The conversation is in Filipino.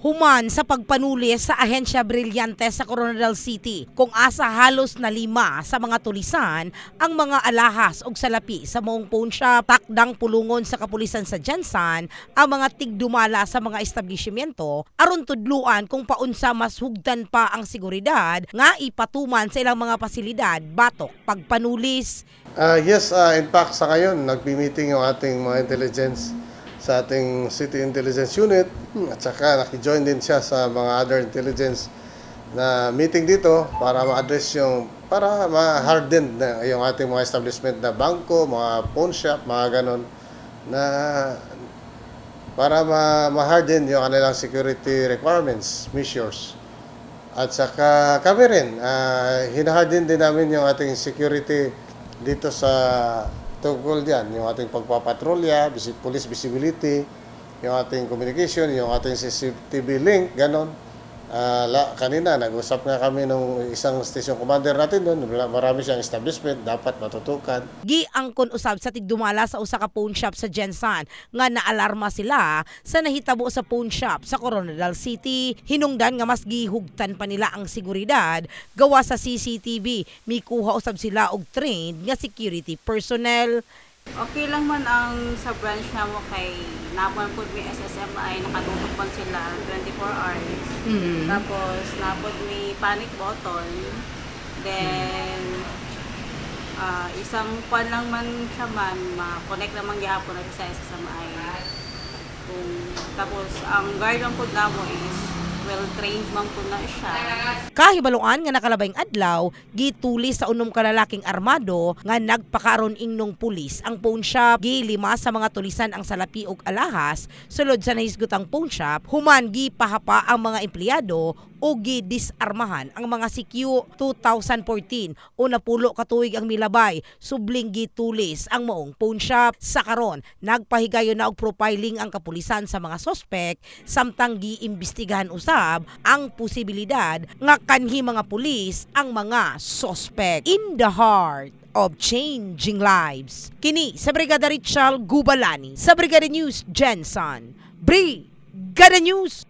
human sa pagpanulis sa ahensya Brillante sa Coronadal City kung asa halos na lima sa mga tulisan ang mga alahas og salapi sa moong pawn shop takdang pulungon sa kapulisan sa Jansan ang mga tigdumala sa mga establishmento aron tudluan kung paunsa mas hugdan pa ang seguridad nga ipatuman sa ilang mga pasilidad batok pagpanulis. Ah, yes, ah, in fact, sa ngayon, nagbi-meeting yung ating mga intelligence sa ating City Intelligence Unit at saka nakijoin din siya sa mga other intelligence na meeting dito para ma-address yung para ma-harden na yung ating mga establishment na bangko, mga pawn shop, mga ganon na para ma- ma-harden yung kanilang security requirements, measures. At saka kami rin, uh, hinaharden din namin yung ating security dito sa tungkol diyan, yung ating pagpapatrolya, police visibility, yung ating communication, yung ating CCTV link, ganon. Ah, la, kanina, nag-usap nga kami ng isang station commander natin doon. Marami siyang establishment, dapat matutukan. giangkon usab sa tigdumala sa usa ka pawn shop sa Jensan nga naalarma sila sa nahitabo sa pawn shop sa Coronadal City. Hinungdan nga mas gihugtan pa nila ang seguridad gawa sa CCTV. Mikuha usab sila og trained nga security personnel. Okay lang man ang sa branch na mo kay napon po may SSMI, nakatutok pa sila 24 hours. Tapos napod may panic button. Then ah, isang kwan lang man siya man, ma-connect naman gyapon natin sa SSMI. Kung, tapos ang guard lang po namo is well trained man po na siya. Kahibaluan nga nakalabayng adlaw, gitulis sa unom ka lalaking armado nga nagpakaron ingnong pulis ang pawn shop. Gilima sa mga tulisan ang salapi ug alahas sulod sa nahisgotang pawn shop, human gipahapa ang mga empleyado o gidisarmahan ang mga CQ 2014 o napulo katuig ang milabay subling gitulis ang maong pawn shop sa karon nagpahigayon na og profiling ang kapulisan sa mga sospek samtang giimbestigahan usab ang posibilidad nga kanhi mga pulis ang mga sospek in the heart of changing lives. Kini sa Brigada Richard Gubalani sa Brigada News Jensen. Brigada News